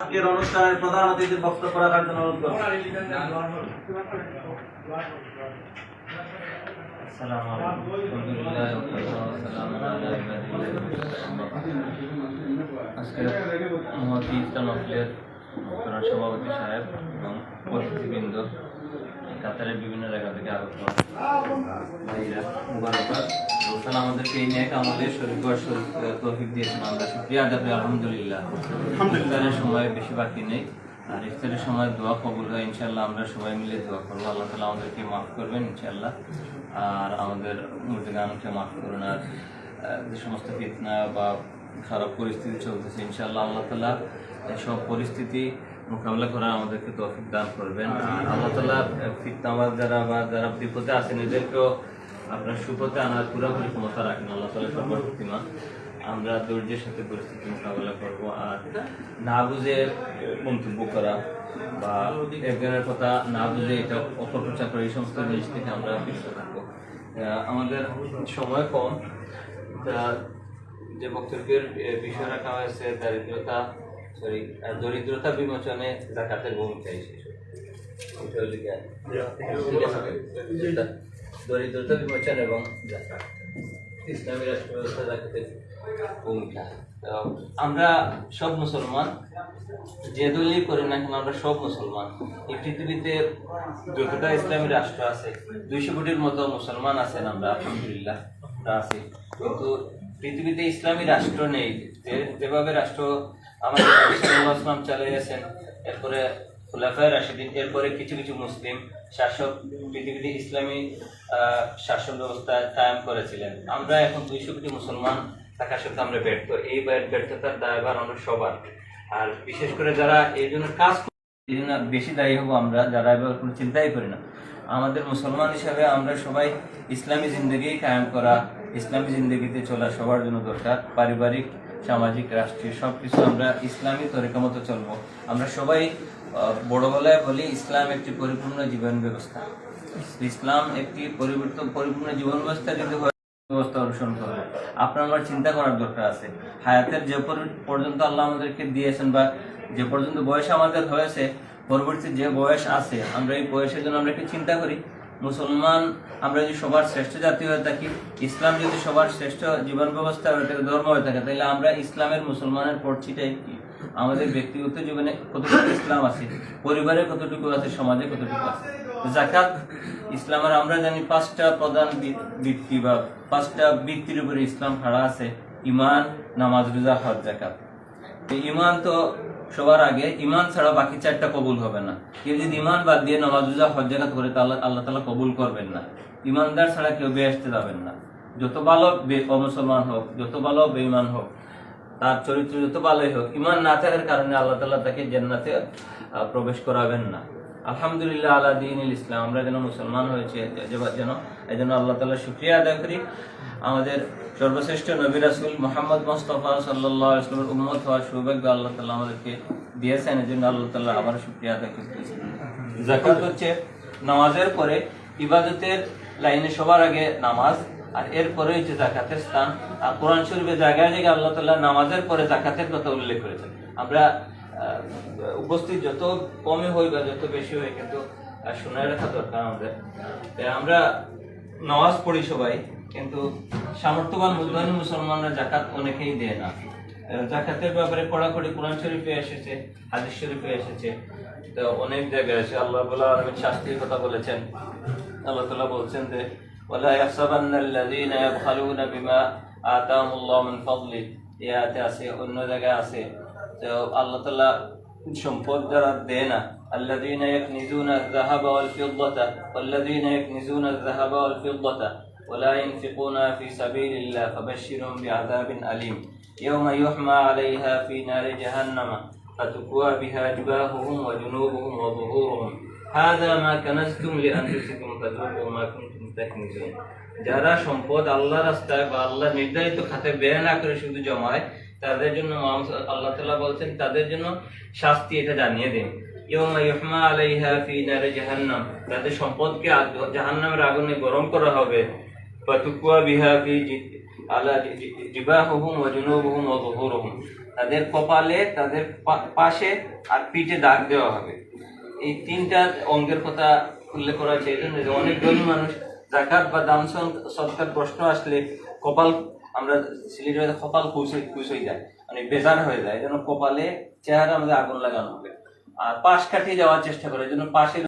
আজকের অনুষ্ঠানের প্রধান অতিথির বক্তব্য রাখার জন্য অনুরোধ করছি আসসালামু আলাইকুম আলহামদুলিল্লাহ ওয়াসসালামু আলা ইবাদিল্লাহ আজকে মহতি ইসলাম আফলিয়ার প্রধান সভাপতি সাহেব এবং অতিথিবৃন্দ কাতারের বিভিন্ন জায়গা থেকে আগত। ভাইরা মুবারকবাদ। রোসান আমাদেরকে এই ন্যাক আমাদের শরীর তৌফিক দিয়েছেন আমরা। শুক্রিয়া আদাব আলহামদুলিল্লাহ। ইফতারের সময় বেশি বাকি নেই। আর ইফতারের সময় দোয়া কবুল হয় ইনশাল্লাহ আমরা সবাই মিলে দোয়া করব। আল্লাহ তালা আমাদেরকে মাফ করবেন ইনশাল্লাহ আর আমাদের মুরগানকে মাফ করুন। আর যে সমস্ত ফিতনা বা খারাপ পরিস্থিতি চলতেছে ইনশাল্লাহ আল্লাহ তালা সব পরিস্থিতি মোকাবিলা করার আমাদেরকে তৌফিক দান করবেন। আল্লাহ তালা ফিতনাবাদ যারা বা যারা বিপদে আছেন, এদেরকেও আপনার সুপথে আনার পুরোপুরি ক্ষমতা রাখেন। আল্লাহ তালা সর্বশক্তিমান আমরা ধৈর্যের সাথে পরিস্থিতি মোকাবেলা করব। আর না বুঝে মন্তব্য করা বা একজনের কথা না বুঝে এটা অপপ্রচার করে, এই সমস্ত জিনিস থেকে আমরা বিরত থাকব। আমাদের সময় কম। যে বক্তব্যের বিষয় রাখা হয়েছে দারিদ্রতা দরিদ্রতা বিমোচনে জাকাতের ভূমিকা হিসেবে? দরিদ্রতা বিমোচন এবং জাকাত। ইসলামী রাষ্ট্র ব্যবস্থা জাকাতের ভূমিকা। আমরা সব মুসলমান যে দলই করি না কেন আমরা সব মুসলমান। এই পৃথিবীতে যতটা ইসলামী রাষ্ট্র আছে দুইশো কোটির মতো মুসলমান আছেন আমরা আলহামদুলিল্লাহ আমরা আছি। কিন্তু পৃথিবীতে ইসলামী রাষ্ট্র নেই। যে- যেভাবে রাষ্ট্র আমাদের সাল্লাল্লাহু আলাইহি এরপরে খুলাফায় রাশিদিন, এরপরে কিছু কিছু মুসলিম শাসক পৃথিবীতে ইসলামী শাসন ব্যবস্থা কায়েম করেছিলেন। আমরা এখন দুইশো কোটি মুসলমান থাকা সত্ত্বেও আমরা ব্যর্থ। এই ব্যর্থতার দায়ভার আমরা সবার। আর বিশেষ করে যারা এই জন্য কাজ এই জন্য বেশি দায়ী হব আমরা, যারা এবার কোনো চিন্তাই করি না। আমাদের মুসলমান হিসাবে আমরা সবাই ইসলামী জিন্দগি কায়েম করা, ইসলামী জিন্দগিতে চলা সবার জন্য দরকার। পারিবারিক সামাজিক রাষ্ট্রীয় সব কিছু আমরা ইসলামী তরিকা মতো চলবো। আমরা সবাই আহ, বড় গলায় বলি ইসলাম একটি পরিপূর্ণ জীবন ব্যবস্থা। ইসলাম একটি পরিবর্তন পরিপূর্ণ জীবন ব্যবস্থা হয় ব্যবস্থা অনুসরণ করব। আপনার আমার চিন্তা করার দরকার আছে। হায়াতের যে পর্যন্ত আল্লাহ আমাদেরকে দিয়েছেন বা যে পর্যন্ত বয়স আমাদের হয়েছে পরবর্তী যে বয়স আছে আমরা এই বয়সের জন্য আমরা একটু চিন্তা করি। মুসলমান, আমরা যদি সবার শ্রেষ্ঠ জাতি হয়ে থাকি, ইসলাম যদি সবার শ্রেষ্ঠ জীবন ব্যবস্থা হয়ে থাকে, ধর্ম হয়ে থাকে, তাহলে আমরা ইসলামের মুসলমানের পরিচিটাই কি? আমাদের ব্যক্তিগত জীবনে কতটুকু ইসলাম আছে, পরিবারে কতটুকু আছে, সমাজে কতটুকু আছে? জাকাত ইসলামের আমরা জানি পাঁচটা প্রধান বৃত্তি বা পাঁচটা বৃত্তির উপরে ইসলাম খাড়া আছে ইমান নামাজ, রোজা, হজ জাকাত ইমান তো সবার আগে ইমান ছাড়া বাকি চারটা কবুল হবে না। কেউ যদি ইমান বাদ দিয়ে নামাজ হজ্জাকাত করে তাহলে আল্লাহ তালা কবুল করবেন না। ইমানদার ছাড়া কেউ বেহেস্তে যাবেন না। যত ভালো বে- অমুসলমান হোক, যত ভালো বেঈমান হোক, তার চরিত্র যত ভালোই হোক ইমান না থাকার কারণে আল্লাহ তালা তাকে জেন্নাতে প্রবেশ করাবেন না। আলহামদুলিল্লাহ আল্লাহ দিন ইসলাম। আমরা যেন মুসলমান হয়েছে যে- যেন এই জন্য আল্লাহ তালা শুক্রিয়া আদায় করি। আমাদের সর্বশ্রেষ্ঠ নবী রাসুল মোহাম্মদ মোস্তফা সাল্লাহ ইসলামের উম্মত হওয়ার সৌভাগ্য আল্লাহ তালা আমাদেরকে দিয়েছেন এই জন্য আল্লাহ তালা আবার শুক্রিয়া আদায় করতেছি। জাকাত। হচ্ছে নামাজের পরে ইবাদতের লাইনে সবার আগে নামাজ আর এরপরে হচ্ছে জাকাতের স্থান। আর কোরআন শরীফের জায়গায় জায়গায় আল্লাহ তাল্লাহ নামাজের পরে জাকাতের কথা উল্লেখ করেছেন। আমরা উপস্থিত যত কমই হই বা যত বেশি হই কিন্তু আহ, শুনে রাখা দরকার আমাদের তাই আমরা নামাজ পড়ি সবাই কিন্তু সামর্থ্যবান মুসলমান মুসলমানরা জাকাত অনেকেই দেয় না আহ, জাকাতের ব্যাপারে কড়াকড়ি কোরআন শরীফে এসেছে হাদিস শরীফে এসেছে তো অনেক জায়গায় আছে আল্লাহ বলা আলমিন শাস্তির কথা বলেছেন আল্লাহ তালা বলছেন যে ولا يحسبن الذين يبخلون بما آتاهم الله من فضله এই আয়াতে আছে অন্য জায়গায় আছে তো আল্লাহ তাআলা সম্পদ যারা দেয় না الذين يكنزون الذهب والفضة والذين يكنزون الذهب والفضة ولا ينفقونها في سبيل الله فبشرهم بعذاب أليم يوم يحمى عليها في نار جهنم فتكوى بها جباههم وجنوبهم وظهورهم هذا ما كنزتم لأنفسكم فذوقوا ما كنتم تكنزون যারা সম্পদ আল্লাহ রাস্তায় বা আল্লাহ নির্ধারিত খাতে ব্যয় না করে শুধু জমায় তাদের জন্য আল্লাহ তাআলা বলছেন, তাদের জন্য শাস্তি এটা জানিয়ে দিন। জাহান্নাম। তাদের সম্পদকে জাহান্নামের আগুনে গরম করা হবে। ফাতুকুয়া বিহা ফি আলা জি- জি- জিবাহুহুম ওয়া যুহুরুহুম। তাদের কপালে, তাদের পাশে আর পিঠে দাগ দেওয়া হবে। এই তিনটা অঙ্গের কথা উল্লেখ করা হয়েছে। এই জন্য অনেক ধনী মানুষ জাকাত বা দান সদ- সদকার প্রশ্ন আসলে কপাল আমরা সিলেটে হয়তো কপাল কুইস কুইস হয়ে যায়। মানে বেজান হয়ে যায়, যেন কপালে চেহারা আমাদের আগুন লাগানো হবে। আর পাশ কাটিয়ে যাওয়ার চেষ্টা করে, যেন পাশের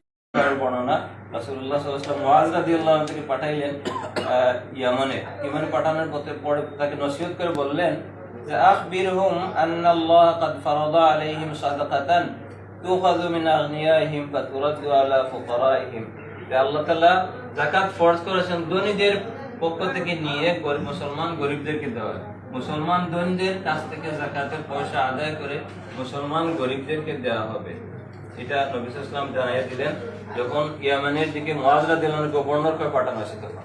বর্ণনা আল্লাহ থেকে পাঠাইলেন ইয়ামনে। পাঠানোর পথে পরে তাকে নসিহত করে বললেন যে, আখবিরহুম আন্নাল্লাহ কাদ ফারাদা আলাইহিম সাদাকাতান তুখাযু মিন আগনিয়াহিম আলা ফুকারাইহিম। আল্লাহ তাআলা যাকাত ফরজ করেছেন, ধনীদের পক্ষ থেকে নিয়ে মুসলমান গরিবদেরকে দেওয়া মুসলমান ধনীদের কাছ থেকে যাকাতের পয়সা আদায় করে মুসলমান গরিবদেরকে দেওয়া হবে। এটা নবী ইসলাম জানাইয়া দিলেন, যখন ইয়ামানের দিকে মুআজরা দিলেন গভর্নর করে পাঠানো হয়েছে তখন।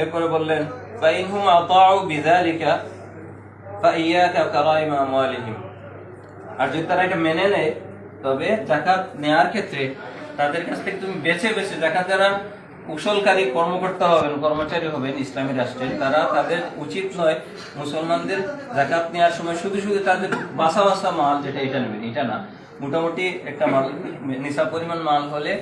এরপরে বললেন, ফাইনহুম আতাউ বিযালিকা ফাইয়াকা কারাইম আমওয়ালিহিম। আর যদি তারা এটা মেনে নেয়, তবে জাকাত নেয়ার ক্ষেত্রে তাদের কাছ থেকে তুমি বেছে বেছে জাকাত যারা কুশলকারী কর্মকর্তা হবেন, কর্মচারী হবেন ইসলামী রাষ্ট্রের। তারা তাদের উচিত নয় মুসলমানদের জাকাত নেওয়ার সময় শুধু শুধু তাদের বাসা বাসা মাল, যেটা এটা নেবেন, এটা না। মোটামুটি একটা মাল নিসা পরিমাণ মাল হলে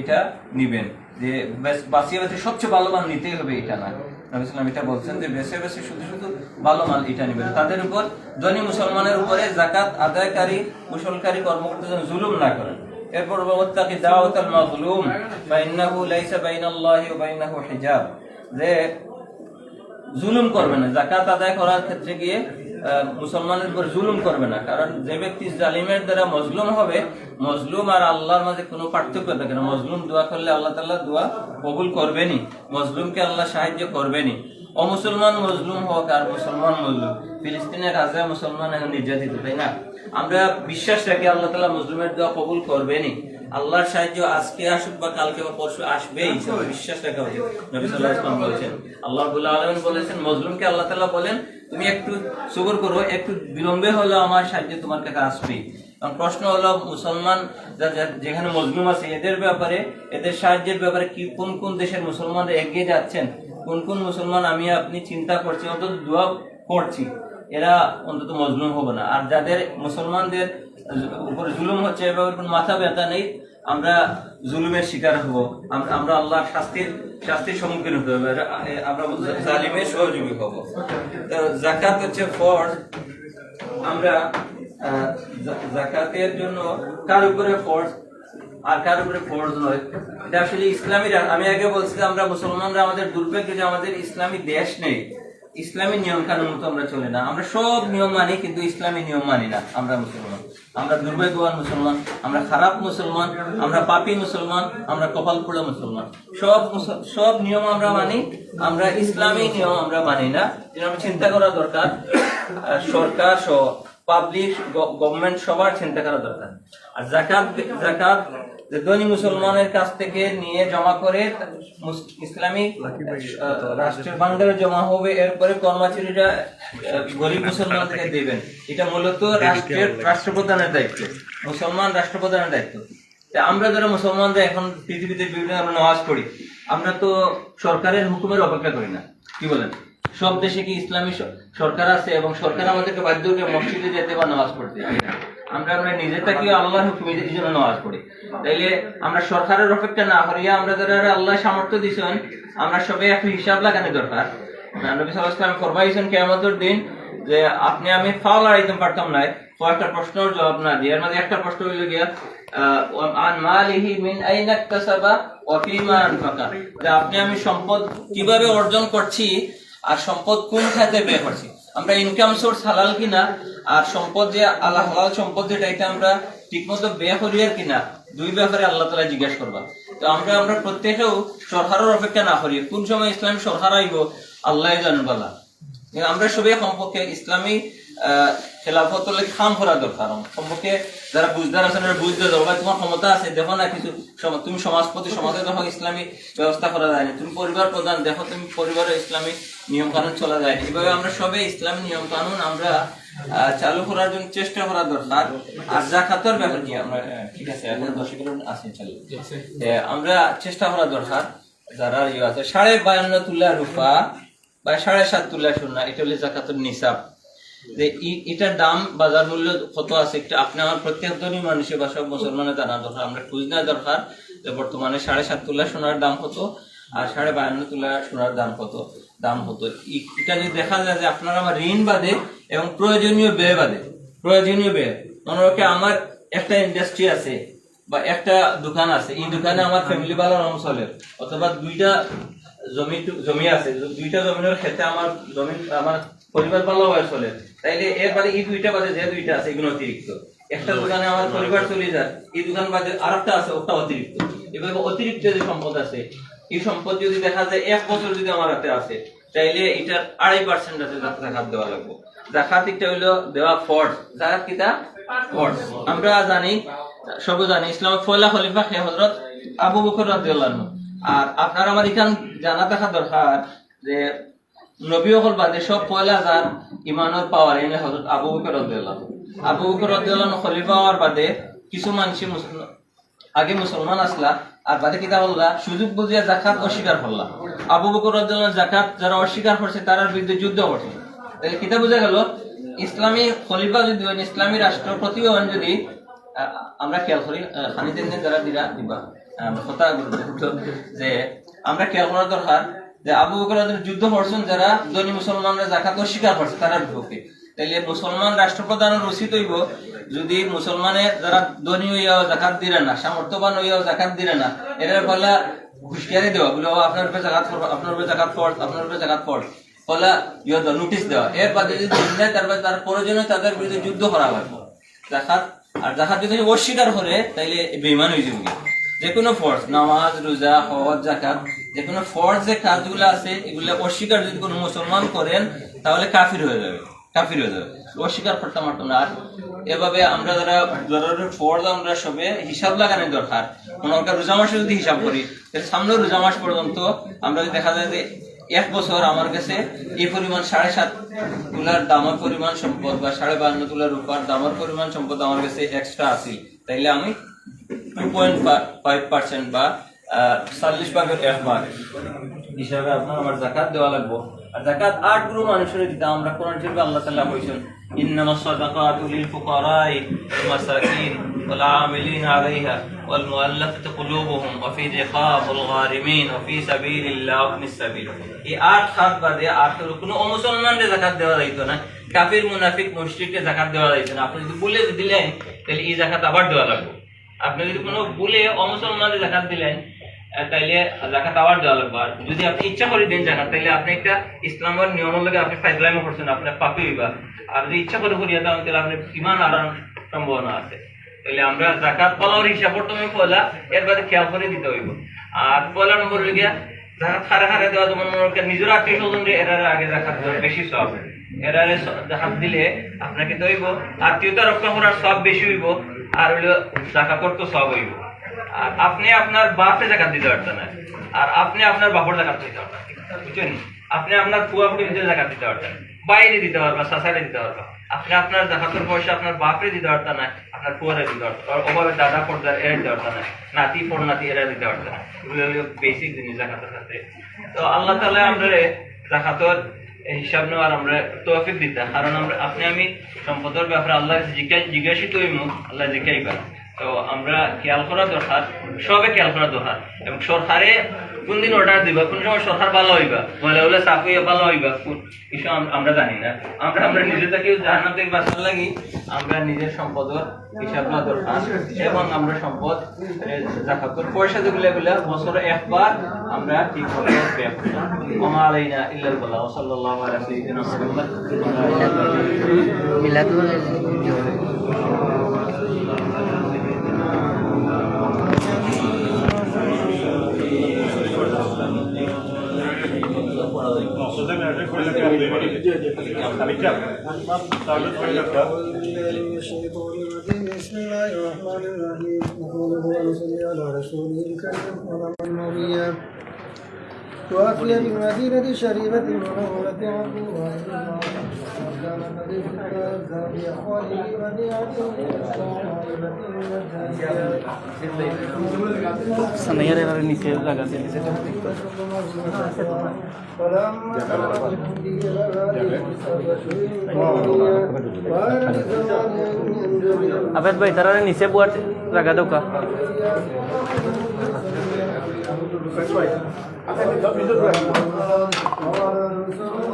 এটা নিবেন। যে বেশ বাঁচিয়ে বাঁচিয়ে সবচেয়ে ভালো মাল নিতেই হবে এটা না। নবী সাল্লাম এটা বলছেন যে বেছে বেছে শুধু শুধু ভালো মাল এটা নিবেন। তাদের উপর, ধনী মুসলমানের উপরে জাকাত আদায়কারী, কুশলকারী কর্মকর্তা জুলুম না করেন। এরপর ওয়াত্তাকি দাওয়াতাল মাজলুম, ফাইন্নাহু লাইসা বাইনাল্লাহি ওয়া বাইনাহু হিজাব। যে জুলুম করবে না জাকাত আদায় করার ক্ষেত্রে গিয়ে মুসলমানের উপর জুলুম করবে না। কারণ যে ব্যক্তি জালিমের দ্বারা মজলুম হবে, মজলুম আর আল্লাহর মাঝে কোনো পার্থক্য থাকে না। মজলুম দোয়া করলে আল্লাহ তাল্লাহ দোয়া কবুল করবেনি মজলুমকে আল্লাহ সাহায্য করবেনি অমুসলমান মজলুম হোক আর মুসলমান মজলুম। ফিলিস্তিনের রাজা মুসলমান এখন নির্যাতিত তাই না? আমরা বিশ্বাস রাখি আল্লাহ তালা মজলুমের দোয়া কবুল করবেনি আল্লাহর সাহায্য আজকে আসুক বা কালকে বা পরশু আসবেই বিশ্বাস রাখা উচিত। নবী সাল্লাহ ইসলাম বলেছেন, আল্লাহ রবুল্লাহ আলমিন বলেছেন, মজলুমকে আল্লাহ তালা বলেন, তুমি একটু সবর করো, একটু বিলম্বে হলেও আমার সাহায্য তোমার কাছে আসবেই কারণ প্রশ্ন হলো, মুসলমান যেখানে মজলুম আছে, এদের ব্যাপারে, এদের সাহায্যের ব্যাপারে কি, কোন কোন দেশের মুসলমানরা এগিয়ে যাচ্ছেন? কোন কোন মুসলমান আমি আপনি চিন্তা করছি, অন্তত দোয়া করছি, এরা অন্তত মজলুম হবে না। আর যাদের মুসলমানদের উপরে জুলুম হচ্ছে এ ব্যাপারে কোনো মাথা ব্যথা নেই, আমরা জুলুমের শিকার হব। আমরা আমরা আল্লাহর শাস্তির শাস্তির সম্মুখীন হতে হবে। আমরা জালিমের সহযোগী হব। তো জাকাত হচ্ছে ফরজ। আমরা জাকাতের জন্য কার উপরে ফরজ? আর কার উপরে ফরজ নয়। এটা আসলে ইসলামীরা, আমি আগে বলছি আমরা মুসলমানরা আমাদের দুর্ভাগ্য যে আমাদের ইসলামী দেশ নেই। ইসলামী নিয়ম কানুন মতো আমরা চলে না। আমরা সব নিয়ম মানি, কিন্তু ইসলামী নিয়ম মানি না। আমরা মুসলমান। আমরা দুর্ভাগ্যবান মুসলমান, আমরা খারাপ মুসলমান, আমরা পাপি মুসলমান, আমরা কপাল পোড়া মুসলমান। সব সব নিয়ম আমরা মানি, আমরা ইসলামী নিয়ম আমরা মানি না। যেটা চিন্তা করা দরকার। সরকার সহ পাবলিক গভর্নমেন্ট সবার চিন্তা করা দরকার। আর জাকাত জাকাত যে ধনী মুসলমানের কাছ থেকে নিয়ে জমা করে ইসলামী রাষ্ট্রের ভান্ডারে জমা হবে এরপরে কর্মচারীরা গরিব মুসলমানকে দেবেন। এটা মূলত রাষ্ট্রের রাষ্ট্রপ্রধানের দায়িত্ব। মুসলমান রাষ্ট্রপ্রধানের দায়িত্ব। তা আমরা যারা মুসলমানরা এখন পৃথিবীতে বিভিন্ন আমরা নামাজ পড়ি আমরা তো সরকারের হুকুমের অপেক্ষা করি না। কি বলেন? সব দেশে কি ইসলামী সরকার আছে এবং সরকার আমাদেরকে বাধ্য করে মসজিদে যেতে বা নামাজ পড়তে? আমরা আমরা নিজেটাকে আল্লাহর হুকুমে এই জন্য নামাজ পড়ি। তাইলে আমরা সরকারের অপেক্ষা না করিয়া আমরা যারা আল্লাহ সামর্থ্য দিছেন, আমরা সবাই একটু হিসাব লাগানো দরকার। নবী ফরমাইছেন কিয়ামতের দিন যে, আপনি আমি আড়াইতে পারতাম না কয়েকটা প্রশ্নের জবাব না দিয়ে, এর মধ্যে একটা প্রশ্ন হইল গিয়া মিন আপনি আমি সম্পদ কীভাবে অর্জন করছি আর সম্পদ কোন খাতে ব্যয় করছি আমরা ইনকাম সোর্স হালাল কিনা? আর সম্পদ যে আল্লাহ হালাল সম্পদ যেটা, এটা আমরা ঠিকমতো ব্যয় করি আর কিনা? দুই ব্যাপারে আল্লাহ তালা জিজ্ঞাসা করবা। তো আমরা আমরা প্রত্যেকেও সরকারের অপেক্ষা না করি কোন সময় ইসলামী সরহার আইব আল্লাহ। জানবালা আমরা সবাই সম্পর্কে ইসলামী খেলাফত খাম করা দরকার। সম্পর্কে যারা বুঝদার আছেন ওরা বুঝতে দরকার তোমার ক্ষমতা আছে দেখো না কিছু তুমি সমাজপতি সমাজে দেখো ইসলামী ব্যবস্থা করা যায় না। তুমি পরিবার প্রধান দেখো তুমি পরিবারে ইসলামী নিয়ম কানুন চলা যায়। এইভাবে আমরা সবাই ইসলামী নিয়ম কানুন আমরা আহ, চালু করার জন্য চেষ্টা করা দরকার। আর জাকাতের ব্যাপার কি আমরা ঠিক আছে এখন দর্শকের আছে চালু আমরা চেষ্টা করা দরকার। যারা ইয়ে আছে সাড়ে বায়ান্ন তুলা রূপা বা সাড়ে সাত তুলা সোনা এটা হলে জাকাতুর নিসাব। যে এটার দাম বাজার মূল্য কত আছে একটা আপনি আমার প্রত্যেকজনই মানুষের বা সব মুসলমানের জানা দরকার, আমরা খুঁজ নেওয়া দরকার যে বর্তমানে সাড়ে সাত তোলা সোনার দাম কত আর সাড়ে বায়ান্ন তোলা সোনার দাম কত, দাম ই- এটা যদি দেখা যায় যে আপনার আমার ঋণ বাদে এবং প্রয়োজনীয় ব্যয় বাদে, প্রয়োজনীয় ব্যয়, মনে রাখে আমার একটা ইন্ডাস্ট্রি আছে বা একটা দোকান আছে, এই দোকানে আমার ফ্যামিলি ভালো নাম চলে, অথবা দুইটা জমি জমি আছে, দুইটা জমির ক্ষেত্রে আমার জমি, আমার পরিবার ভালো হয়ে চলে তাইলে এর বাদে এই দুইটা বাদে যে দুইটা আছে এগুলো অতিরিক্ত। একটা দোকানে আমার পরিবার চলে যায় এই দোকান বাদে আর একটা আছে ওটা অতিরিক্ত। এভাবে অতিরিক্ত যে সম্পদ আছে এই সম্পদ যদি দেখা যায় এক বছর যদি আমার হাতে আছে তাইলে এটার আড়াই পার্সেন্ট আছে জাকাত দেওয়া লাগবে। জাকাত এটা হইল দেওয়া ফর্ড জাকাত কিটা ফর্ড আমরা জানি সব জানি ইসলামের ফয়লা খলিফা হে হজরত আবু বকর রাদিয়াল্লাহু। আর আপনার আমার এখান জানা থাকা দরকার যে নবী হল বাদে সব পয়লা ইমানের পাওয়ার এনে হজরত আবু বকর আবু বকর খলিফা হওয়ার বাদে কিছু আগে মুসলমান আসলা আর বাদে কিতা হল্লা সুযোগ বুঝিয়া জাকাত অস্বীকার করলা আবু বকর জাকাত যারা অস্বীকার করছে বিরুদ্ধে যুদ্ধ করছে তাহলে কিতা বোঝা গেল ইসলামী খলিফা যদি হন ইসলামী রাষ্ট্রপতি হন যদি আমরা খেয়াল করি আহ, যারা দিরা দিবা। কথা যে আমরা খেয়াল করা দরকার যে আবু বকর যুদ্ধ করছেন, যারা ধনী মুসলমানরা জাকাত অস্বীকার করছে তারার বিপক্ষে। তাইলে মুসলমান রাষ্ট্রপ্রধানের উচিত হইব, যদি মুসলমানে যারা ধনী হইয়াও জাকাত দিলে না, সামর্থ্যবান হইয়াও জাকাত দিলে না, এর ফলে হুঁশিয়ারি দেওয়া, বলে, ও, আপনার উপরে জাকাত আপনার উপরে জাকাত ফর্স আপনার উপরে জাকাত ফর্স ফলে ইয়ে নোটিশ দেওয়া। এর বাদে যদি দেয় তারপরে তার প্রয়োজনে তাদের বিরুদ্ধে যুদ্ধ করা হয় জাকাত আর জাকাত যদি অস্বীকার করে, তাইলে বেইমান হয়ে যাবে। যে কোনো ফর্জ নামাজ, রোজা, হজ জাকাত যে কোনো ফর্জ যে কাজগুলো আছে, এগুলো অস্বীকার যদি কোনো মুসলমান করেন, তাহলে কাফির হয়ে যাবে, কাফির হয়ে যাবে। অস্বীকার করতে পারতো না আর এভাবে আমরা যারা যারা ফর্জ আমরা সবে হিসাব লাগানো দরকার। মনে করেন রোজা মাসে যদি হিসাব করি সামনে রোজা মাস পর্যন্ত আমরা যদি দেখা যায় যে এক বছর আমার কাছে এই পরিমাণ সাড়ে সাত তুলার দামের পরিমাণ সম্পদ বা সাড়ে বান্ন তুলার রূপার দামের পরিমাণ সম্পদ আমার কাছে এক্সট্রা আছে তাইলে আমি টু পয়েন্ট ফাইভ পার্সেন্ট বা চল্লিশ ভাগের এক ভাগ হিসাবে আপনার আমার জাকাত দেওয়া লাগবো। আর জাকাত আট মানুষের দিতে আমরা আল্লাহ তাআলা কইছেন ইন্নামা সাদাকাতু লিল ফুকারাই মাসাকিন ওয়াল আমিলিন আলাইহা ওয়াল মুআল্লাফাতি কুলুবুহুম ওয়া ফি রিকাবিল গারিমিন ওয়া ফি সাবিলিল্লাহ সাবিল. এই আট খাত বাদে আর কোনো অমুসলমানদের জাকাত দেওয়া যাইতো না, কাফির, মুনাফিক মুশরিককে জাকাত দেওয়া যাইতো না। আপনি যদি বলে দিলেন, তাহলে এই জাকাত আবার দেওয়া লাগবে। আপনি যদি কোনো বলে অমুসলমানদের জাকাত দিলেন তাইলে জাকাত আবার দেওয়া লাগবে। আর যদি আপনি ইচ্ছা করে দেন জাকাত, তাইলে আপনি একটা ইসলামের নিয়মের লগে আপনি ফাইজলামি করছেন আপনার পাপি হইবা। আর যদি ইচ্ছা করে করিয়া দেন তাহলে আপনি ইমান আনার সম্ভাবনা আছে। তাহলে আমরা জাকাত পালার হিসাব প্রথমে পয়লা, এর বাদে খেয়াল করে দিতে হইব। আর পয়লা নম্বর হয়ে গিয়া জাকাত হারে হারে দেওয়া, যেমন মনে নিজের আত্মীয় স্বজন এরারে আগে জাকাত দেওয়া বেশি সব। এরারে জাকাত দিলে আপনাকে তো হইব। আত্মীয়তা রক্ষা করার সব বেশি হইব। আর হইল জাকাতর তো সব হইব। আর আপনি আপনার বাপে জাকাত দিতে পারতেন না। আর আপনি আপনার বাপর জাকাত দিতে পারতেন বুঝছেন? আপনি আপনার পুয়া পুরি জাকাত দিতে পারতেন বাইরে দিতে পারবা সাসারে দিতে পারবা। আপনি আপনার জাকাতের পয়সা আপনার বাপরে দিতে পারতেন না, আপনার পুয়ারে দিতে পারতেন ওভাবে দাদা পর্দার এরা দিতে পারতেন না, নাতি পর নাতি এরা দিতে পারতেন না। এগুলো হলো বেসিক জিনিস জাকাতের সাথে। তো আল্লাহ তালা আমরা জাকাতর হিসাব নেওয়ার আমরা তৌফিক দিতে কারণ আমরা, আপনি, আমি, সম্পদের ব্যাপারে আল্লাহ জিজ্ঞাসিত হইমু আল্লাহ জিজ্ঞাইবা তো আমরা খেয়াল করা দরকার, সবে খেয়াল করা দরকার। এবং সরকারে কোন দিন অর্ডার দিবা? কোন সময় সরকার ভালো হইবা? বলে বলে চাকরি ভালো হইবা? কিছু আমরা জানি না। আমরা আমরা নিজে থেকে জাহান্নাম থেকে বাঁচার লাগি আমরা নিজের সম্পদের হিসাব নেওয়া দরকার। এবং আমরা সম্পদ জাকাতের পয়সা যেগুলো এগুলো বছরে একবার আমরা ঠিক করে। ইল্লাল بسم الله الرحمن الرحيم عبد الله بن عمر وكان قد افتتى بأحواله بديعة صاحبة من সানাইয়ার এর নিচে লাগাতে নিচে আবেদ ভাই তারা নিচে বুয়ার লাগা দাও কা Thank you.